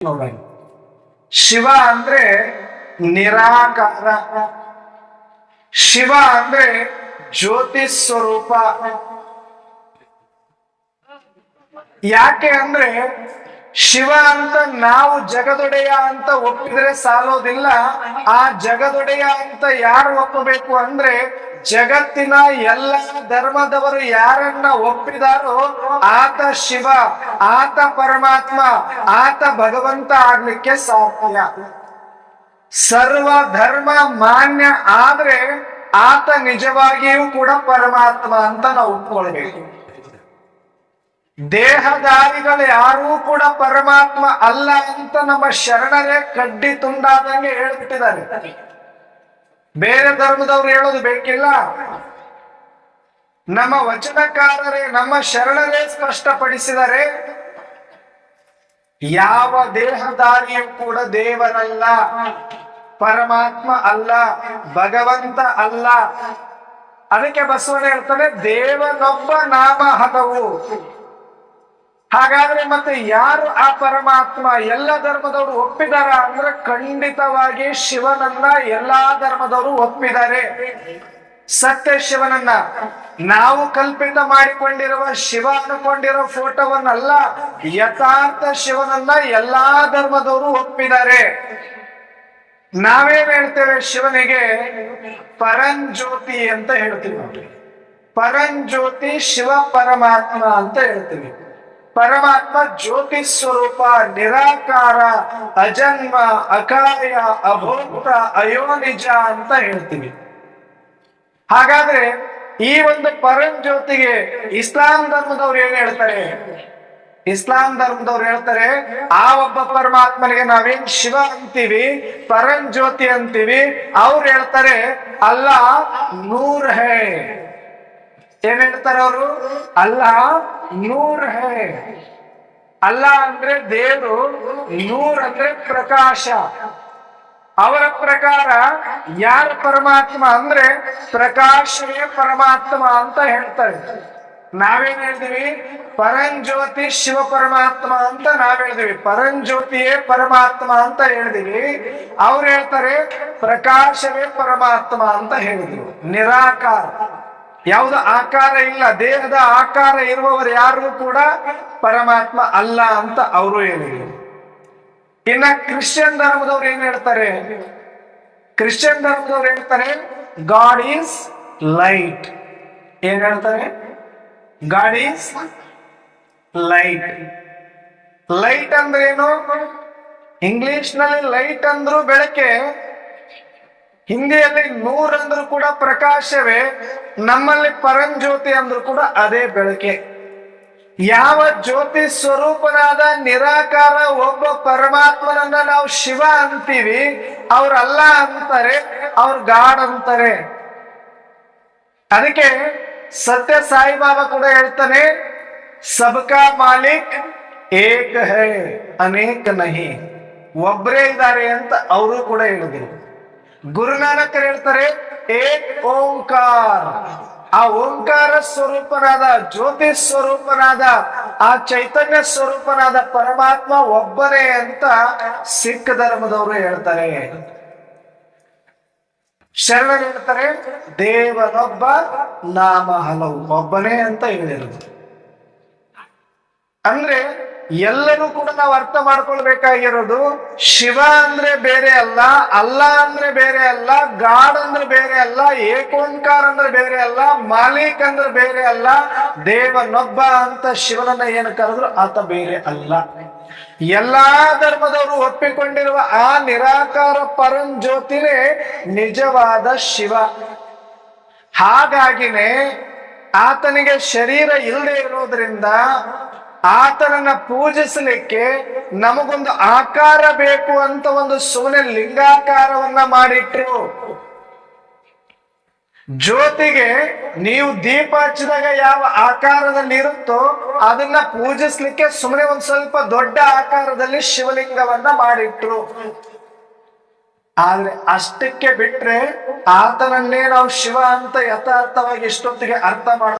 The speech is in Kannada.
ನೋಡಿ ಶಿವ ಅಂದ್ರೆ ನಿರಾಕಾರ. ಶಿವ ಅಂದ್ರೆ ಜ್ಯೋತಿ ಸ್ವರೂಪ. ಯಾಕೆ ಅಂದ್ರೆ ಶಿವ ಅಂತ ನಾವು ಜಗದೊಡೆಯ ಅಂತ ಒಪ್ಪಿದ್ರೆ ಸಾಲೋದಿಲ್ಲ. ಆ ಜಗದೊಡೆಯ ಅಂತ ಯಾರು ಒಪ್ಪಬೇಕು ಅಂದ್ರೆ ಜಗತ್ತಿನ ಎಲ್ಲ ಧರ್ಮದವರು ಯಾರನ್ನ ಒಪ್ಪಿದಾರೋ ಆತ ಶಿವ, ಆತ ಪರಮಾತ್ಮ, ಆತ ಭಗವಂತ ಆಗ್ಲಿಕ್ಕೆ ಸಾಧ್ಯ. ಸರ್ವ ಧರ್ಮ ಮಾನ್ಯ ಆದ್ರೆ ಆತ ನಿಜವಾಗಿಯೂ ಕೂಡ ಪರಮಾತ್ಮ ಅಂತ ನಾವು ಒಪ್ಕೊಳ್ಬೇಕು. ದೇಹದಾರಿಗಳು ಯಾರೂ ಕೂಡ ಪರಮಾತ್ಮ ಅಲ್ಲ ಅಂತ ನಮ್ಮ ಶರಣರೇ ಕಡ್ಡಿ ತುಂಡಾದಂಗೆ ಹೇಳ್ಬಿಟ್ಟಿದ್ದಾರೆ. ಬೇರೆ ಧರ್ಮದವ್ರು ಹೇಳೋದು ಬೇಕಿಲ್ಲ? ನಮ್ಮ ವಚನಕಾರರೇ, ನಮ್ಮ ಶರಣರೇ ಸ್ಪಷ್ಟಪಡಿಸಿದರೆ ಯಾವ ದೇಹದಾರಿಯೂ ಕೂಡ ದೇವರಲ್ಲ ಪರಮಾತ್ಮ ಅಲ್ಲ, ಭಗವಂತ ಅಲ್ಲ. ಅದಕ್ಕೆ ಬಸವಣ್ಣ ಹೇಳ್ತಾನೆ, ದೇವನೊಬ್ಬ ನಾಮ ಹಲವು ಹಾಗಾದ್ರೆ ಮತ್ತೆ ಯಾರು ಆ ಪರಮಾತ್ಮ ಎಲ್ಲ ಧರ್ಮದವರು ಒಪ್ಪಿದಾರ ಅಂದ್ರೆ ಖಂಡಿತವಾಗಿ ಶಿವನನ್ನ ಎಲ್ಲಾ ಧರ್ಮದವರು ಒಪ್ಪಿದ್ದಾರೆ. ಸತ್ಯ ಶಿವನನ್ನ ನಾವು ಕಲ್ಪಿತ ಮಾಡಿಕೊಂಡಿರುವ ಶಿವ ಅನ್ಕೊಂಡಿರೋ ಫೋಟೋವನ್ನಲ್ಲ, ಯಥಾರ್ಥ ಶಿವನನ್ನ ಎಲ್ಲಾ ಧರ್ಮದವರು ಒಪ್ಪಿದ್ದಾರೆ. ನಾವೇನ್ ಹೇಳ್ತೇವೆ ಶಿವನಿಗೆ? ಪರಂಜ್ಯೋತಿ ಅಂತ ಹೇಳ್ತೀವಿ ಪರಂಜ್ಯೋತಿ ಶಿವ ಪರಮಾತ್ಮ ಅಂತ ಹೇಳ್ತೀವಿ. ಪರಮಾತ್ಮ ಜ್ಯೋತಿ ಸ್ವರೂಪ, ನಿರಾಕಾರ, ಅಜನ್ಮ ಅಕಾಯ ಅಭೋಕ್ತ, ಅಯೋನಿಜ ಅಂತ ಹೇಳ್ತೀವಿ. ಹಾಗಾದ್ರೆ ಈ ಒಂದು ಪರಂ ಜ್ಯೋತಿಗೆ ಇಸ್ಲಾಂ ಧರ್ಮದವ್ರು ಏನ್ ಹೇಳ್ತಾರೆ? ಇಸ್ಲಾಂ ಧರ್ಮದವ್ರು ಹೇಳ್ತಾರೆ, ಆ ಒಬ್ಬ ಪರಮಾತ್ಮನಿಗೆ ನಾವೇನ್ ಶಿವ ಅಂತೀವಿ ಪರಂಜ್ಯೋತಿ ಅಂತೀವಿ, ಅವ್ರು ಹೇಳ್ತಾರೆ, ಅಲ್ಲ, ನೂರ್ ಹೇ. ಏನ್ ಹೇಳ್ತಾರೆ ಅವರು? ಅಲ್ಲ ನೂರ್ ಹೇ. ಅಲ್ಲ ಅಂದ್ರೆ ದೇವರು ನೂರ್ ಅಂದ್ರೆ ಪ್ರಕಾಶ. ಅವರ ಪ್ರಕಾರ ಯಾರ ಪರಮಾತ್ಮ ಅಂದ್ರೆ ಪ್ರಕಾಶವೇ ಪರಮಾತ್ಮ ಅಂತ ಹೇಳ್ತಾರೆ. ನಾವೇನ್ ಹೇಳ್ತೀವಿ? ಪರಂಜ್ಯೋತಿ ಶಿವ ಪರಮಾತ್ಮ ಅಂತ ನಾವ್ ಹೇಳ್ತೀವಿ. ಪರಂಜ್ಯೋತಿಯೇ ಪರಮಾತ್ಮ ಅಂತ ಹೇಳಿದೀವಿ ಅವ್ರು ಹೇಳ್ತಾರೆ ಪ್ರಕಾಶವೇ ಪರಮಾತ್ಮ ಅಂತ ಹೇಳಿದ್ರು. ನಿರಾಕಾರ. ಯಾವುದು ಆಕಾರ ಇಲ್ಲ, ದೇಹದ ಆಕಾರ ಇರುವವರು ಯಾರು ಕೂಡ ಪರಮಾತ್ಮ ಅಲ್ಲ ಅಂತ ಅವರು ಹೇಳಿದ್ರು. ಇನ್ನ ಕ್ರಿಶ್ಚಿಯನ್ ಧರ್ಮದವ್ರು ಏನ್ ಹೇಳ್ತಾರೆ? ಕ್ರಿಶ್ಚಿಯನ್ ಧರ್ಮದವ್ರು ಹೇಳ್ತಾರೆ ಗಾಡ್ ಈಸ್ ಲೈಟ್ ಏನ್ ಹೇಳ್ತಾರೆ? ಗಾಡ್ ಈಸ್ ಲೈಟ್ ಲೈಟ್ ಅಂದ್ರೆ ಏನು? ಇಂಗ್ಲಿಷ್ನಲ್ಲಿ ಲೈಟ್ ಅಂದ್ರೂ ಬೆಳಕೆ. ಹಿಂದಿಯಲ್ಲಿ ನೂರ್ ಅಂದ್ರೂ ಕೂಡ ಪ್ರಕಾಶವೇ, ನಮ್ಮಲ್ಲಿ ಪರಂಜ್ಯೋತಿ ಅಂದ್ರೂ ಕೂಡ ಅದೇ ಬೆಳಕೆ. ಯಾವ ಜ್ಯೋತಿ ಸ್ವರೂಪನಾದ ನಿರಾಕಾರ ಒಬ್ಬ ಪರಮಾತ್ಮನನ್ನ ನಾವು ಶಿವ ಅಂತೀವಿ, ಅವ್ರಲ್ಲ ಅಂತಾರೆ, ಅವ್ರ ಗಾಡ್ ಅಂತಾರೆ. ಅದಕ್ಕೆ ಸತ್ಯ ಸಾಯಿಬಾಬಾ ಕೂಡ ಹೇಳ್ತಾನೆ, ಸಬ್ಕಾ ಮಾಲಿಕ್ ಏಕ ಹೇ, ಅನೇಕ ನಹಿ. ಒಬ್ಬರೇ ಇದ್ದಾರೆ ಅಂತ ಅವರು ಕೂಡ ಹೇಳಿದ್ರು. ಗುರುನಾನಕರು ಹೇಳ್ತಾರೆ ಏಕ್ ಓಂಕಾರ. ಆ ಓಂಕಾರ ಸ್ವರೂಪನಾದ, ಜ್ಯೋತಿ ಸ್ವರೂಪನಾದ, ಆ ಚೈತನ್ಯ ಸ್ವರೂಪನಾದ ಪರಮಾತ್ಮ ಒಬ್ಬನೇ ಅಂತ ಸಿಖ್ ಧರ್ಮದವರು ಹೇಳ್ತಾರೆ. ಶರಣರು ಹೇಳ್ತಾರೆ, ದೇವನೊಬ್ಬ ನಾಮ ಹಲವು. ಒಬ್ಬನೇ ಅಂತ ಹೇಳಿರೋದು. ಅಂದ್ರೆ ಎಲ್ಲರೂ ಕೂಡ ನಾವು ಅರ್ಥ ಮಾಡ್ಕೊಳ್ಬೇಕಾಗಿರೋದು ಶಿವ ಅಂದ್ರೆ ಬೇರೆ ಅಲ್ಲ ಅಲ್ಲ ಅಂದ್ರೆ ಬೇರೆ ಅಲ್ಲ, ಗಾಡ್ ಅಂದ್ರೆ ಬೇರೆ ಅಲ್ಲ, ಏಕೋಂಕಾರ ಅಂದ್ರೆ ಬೇರೆ ಅಲ್ಲ, ಮಾಲೀಕ್ ಅಂದ್ರೆ ಬೇರೆ ಅಲ್ಲ, ದೇವನೊಬ್ಬ ಅಂತ ಶಿವನನ್ನ ಏನು ಕರೆದ್ರು ಆತ ಬೇರೆ ಅಲ್ಲ. ಎಲ್ಲಾ ಧರ್ಮದವರು ಒಪ್ಪಿಕೊಂಡಿರುವ ಆ ನಿರಾಕಾರ ಪರಂಜ್ಯೋತಿನೇ ನಿಜವಾದ ಶಿವ. ಹಾಗಾಗಿನೇ ಆತನಿಗೆ ಶರೀರ ಇಲ್ಲದೆ ಇರೋದ್ರಿಂದ ಆತನನ್ನ ಪೂಜಿಸಲಿಕ್ಕೆ ನಮಗೊಂದು ಆಕಾರ ಬೇಕು ಅಂತ ಒಂದು ಸುಮ್ಮನೆ ಲಿಂಗಾಕಾರವನ್ನ ಮಾಡಿಟ್ರು. ಜ್ಯೋತಿಗೆ ನೀವು ದೀಪ ಹಚ್ಚಿದಾಗ ಯಾವ ಆಕಾರದಲ್ಲಿ ಇರುತ್ತೋ ಅದನ್ನ ಪೂಜಿಸ್ಲಿಕ್ಕೆ ಸುಮ್ಮನೆ ಒಂದ್ ಸ್ವಲ್ಪ ದೊಡ್ಡ ಆಕಾರದಲ್ಲಿ ಶಿವಲಿಂಗವನ್ನ ಮಾಡಿಟ್ರು. ಆದ್ರೆ ಅಷ್ಟಕ್ಕೆ ಬಿಟ್ರೆ ಆತನನ್ನೇ ನಾವು ಶಿವ ಅಂತ ಯಥಾರ್ಥವಾಗಿ ಇಷ್ಟೊತ್ತಿಗೆ ಅರ್ಥ ಮಾಡ